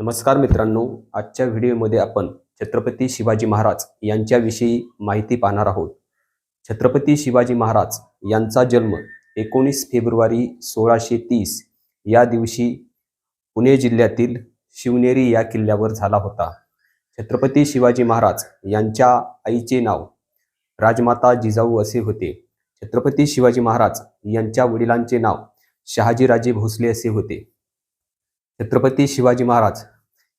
नमस्कार मित्रांनो आजच्या व्हिडिओमध्ये आपण छत्रपती शिवाजी महाराज यांच्याविषयी माहिती पाहणार आहोत. छत्रपती शिवाजी महाराज यांचा जन्म एकोणीस फेब्रुवारी सोळाशे तीस या दिवशी पुणे जिल्ह्यातील शिवनेरी या किल्ल्यावर झाला होता. छत्रपती शिवाजी महाराज यांच्या आईचे नाव राजमाता जिजाऊ असे होते. छत्रपती शिवाजी महाराज यांच्या वडिलांचे नाव शहाजीराजे भोसले असे होते. छत्रपती शिवाजी महाराज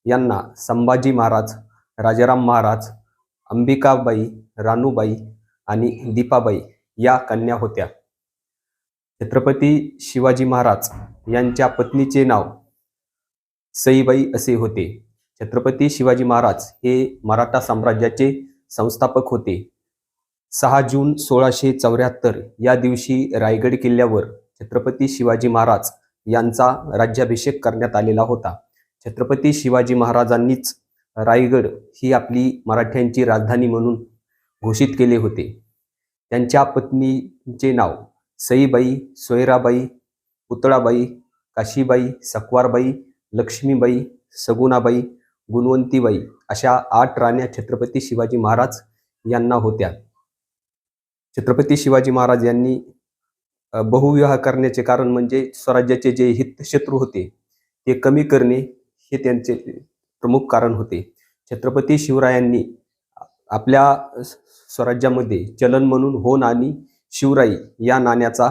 यांना संभाजी महाराज राजाराम महाराज अंबिकाबाई रानूबाई आणि दीपाबाई या कन्या होत्या. छत्रपती शिवाजी महाराज यांच्या पत्नीचे नाव सईबाई असे होते. छत्रपती शिवाजी महाराज हे मराठा साम्राज्याचे संस्थापक होते. सहा जून सोळाशे चौऱ्याहत्तर या दिवशी रायगड किल्ल्यावर छत्रपती शिवाजी महाराज यांचा राज्याभिषेक करण्यात आलेला होता. छत्रपती शिवाजी महाराजांनीच रायगड ही आपली मराठ्यांची राजधानी म्हणून घोषित केले होते. त्यांच्या पत्नीचे नाव सईबाई सोयराबाई पुतळाबाई काशीबाई सकवारबाई लक्ष्मीबाई सगुणाबाई गुणवंतीबाई अशा आठ राण्या छत्रपती शिवाजी महाराज यांना होत्या. छत्रपती शिवाजी महाराज यांनी बहुविवाह करण्याचे कारण म्हणजे स्वराज्याचे जे हितशत्रू होते ते कमी करणे हे त्यांचे प्रमुख कारण होते. छत्रपती शिवरायांनी आपल्या स्वराज्यामध्ये चलन म्हणून होन आणि शिवराई या नाण्याचा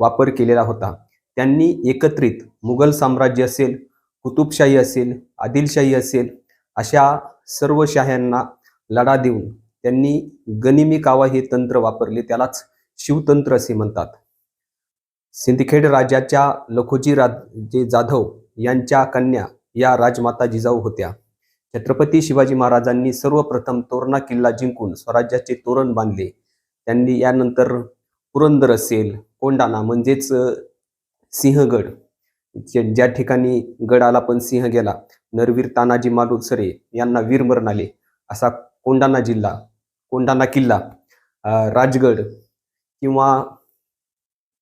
वापर केलेला होता. त्यांनी एकत्रित मुघल साम्राज्य असेल कुतुबशाही असेल आदिलशाही असेल अशा सर्व शाह्यांना लढा देऊन त्यांनी गनिमी कावा हे तंत्र वापरले त्यालाच शिवतंत्र असे म्हणतात. सिंदखेड राजाच्या लखोजी राजे जाधव यांच्या कन्या या राजमाता जिजाऊ होत्या. छत्रपती शिवाजी महाराजांनी सर्वप्रथम तोरणा किल्ला जिंकून स्वराज्याचे तोरण बांधले. त्यांनी यानंतर पुरंदर असेल कोंडाणा म्हणजेच सिंहगड ज्या ठिकाणी गडाला पण सिंह गेला नरवीर तानाजी मालुसरे यांना वीरमरण आले. असा कोंडाणा जिल्हा कोंडाणा किल्ला राजगड किंवा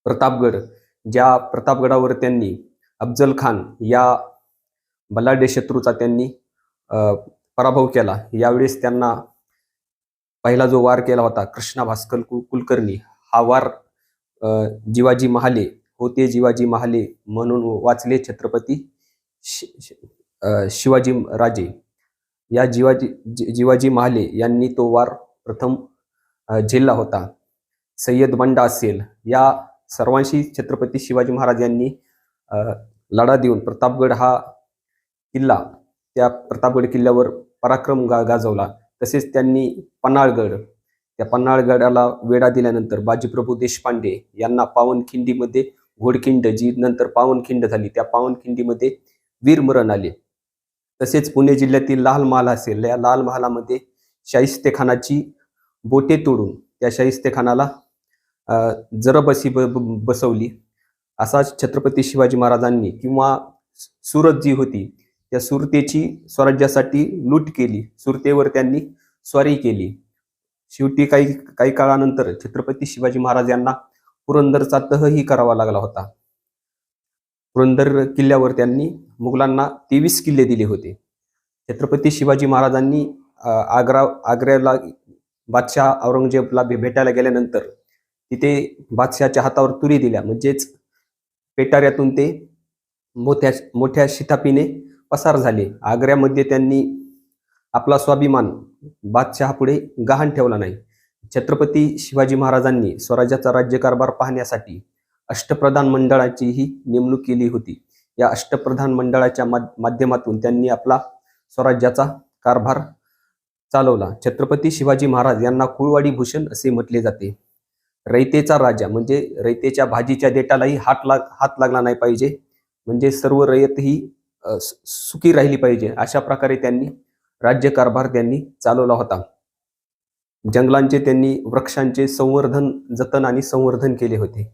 प्रतापगड ज्या प्रतापगडावर त्यांनी अफजल खान या बलाढ्य शत्रूचा त्यांनी पराभव केला. यावेळेस त्यांना पहिला जो वार केला होता कृष्णा भास्कर कु- कुलकर्णी हा वार जिवाजी महाले होते जिवाजी महाले म्हणून वाचले छत्रपती शि- शिवाजी राजे. या जिवाजी जि- जिवाजी महाले यांनी तो वार प्रथम झेलला होता. सय्यद बंडा असेल या सर्वांशी छत्रपती शिवाजी महाराज यांनी लढा देऊन प्रतापगड हा किल्ला त्या प्रतापगड किल्ल्यावर पराक्रम गा गाजवला. तसेच त्यांनी पन्हाळगड त्या पन्हाळगडाला वेढा दिल्यानंतर बाजीप्रभू देशपांडे यांना पावनखिंडीमध्ये घोडखिंड जी नंतर पावनखिंड झाली त्या पावनखिंडीमध्ये वीरमरण आले. तसेच पुणे जिल्ह्यातील लाल महाल असेल या लाल महालामध्ये शाहिस्तेखानाची बोटे तोडून त्या शाहिस्तेखानाला अ, जरबसी ब ब- बसवली. असा छत्रपती शिवाजी महाराजांनी किंवा सुरत जी होती त्या सुरतेची स्वराज्यासाठी लूट केली. सुरतेवर त्यांनी स्वारी केली. शेवटी काही काही काळानंतर छत्रपती शिवाजी महाराज यांना पुरंदरचा तहही करावा लागला होता. पुरंदर किल्ल्यावर त्यांनी मुघलांना तेवीस किल्ले दिले होते. छत्रपती शिवाजी महाराजांनी आग्रा आग्र्याला बादशाह औरंगजेबला भेटायला गेल्यानंतर तिथे बादशहाच्या हातावर तुरी दिल्या. म्हणजेच पेटाऱ्यातून ते मोठ्या मोठ्या शितापीने पसार झाले. आग्र्यामध्ये त्यांनी आपला स्वाभिमान बादशहापुढे गहाण ठेवला नाही. छत्रपती शिवाजी महाराजांनी स्वराज्याचा राज्यकारभार पाहण्यासाठी अष्टप्रधान मंडळाचीही नेमणूक केली होती. या अष्टप्रधान मंडळाच्या माध्यमातून त्यांनी आपला स्वराज्याचा कारभार चालवला. छत्रपती शिवाजी महाराज यांना कुळवाडी भूषण असे म्हटले जाते. रयतेचा राजा म्हणजे रयतेच्या भाजीच्या देटालाही हात लाग हात लागला नाही पाहिजे. म्हणजे सर्व रयत ही सुखी राहिली पाहिजे. अशा प्रकारे त्यांनी राज्यकारभार त्यांनी चालवला होता. जंगलांचे त्यांनी वृक्षांचे संवर्धन जतन आणि संवर्धन केले होते.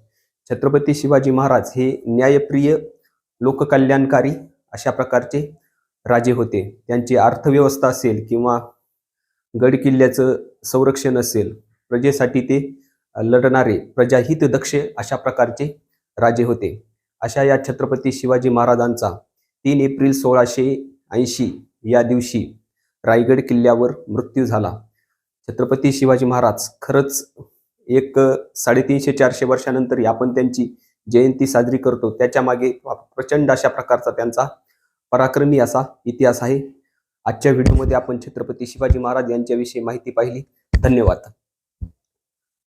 छत्रपती शिवाजी महाराज हे न्यायप्रिय लोककल्याणकारी अशा प्रकारचे राजे होते. त्यांची अर्थव्यवस्था असेल किंवा गड किल्ल्याचं संरक्षण असेल प्रजेसाठी ते लढणारे प्रजाहित दक्ष अशा प्रकारचे राजे होते. अशा या छत्रपती शिवाजी महाराजांचा तीन एप्रिल सोळाशे ऐंशी या दिवशी रायगड किल्ल्यावर मृत्यू झाला. छत्रपती शिवाजी महाराज खरंच एक साडेतीनशे चारशे वर्षानंतर आपण त्यांची जयंती साजरी करतो. त्याच्यामागे प्रचंड अशा प्रकारचा त्यांचा पराक्रमी असा इतिहास आहे. आजच्या व्हिडिओमध्ये आपण छत्रपती शिवाजी महाराज यांच्याविषयी माहिती पाहिली. धन्यवाद.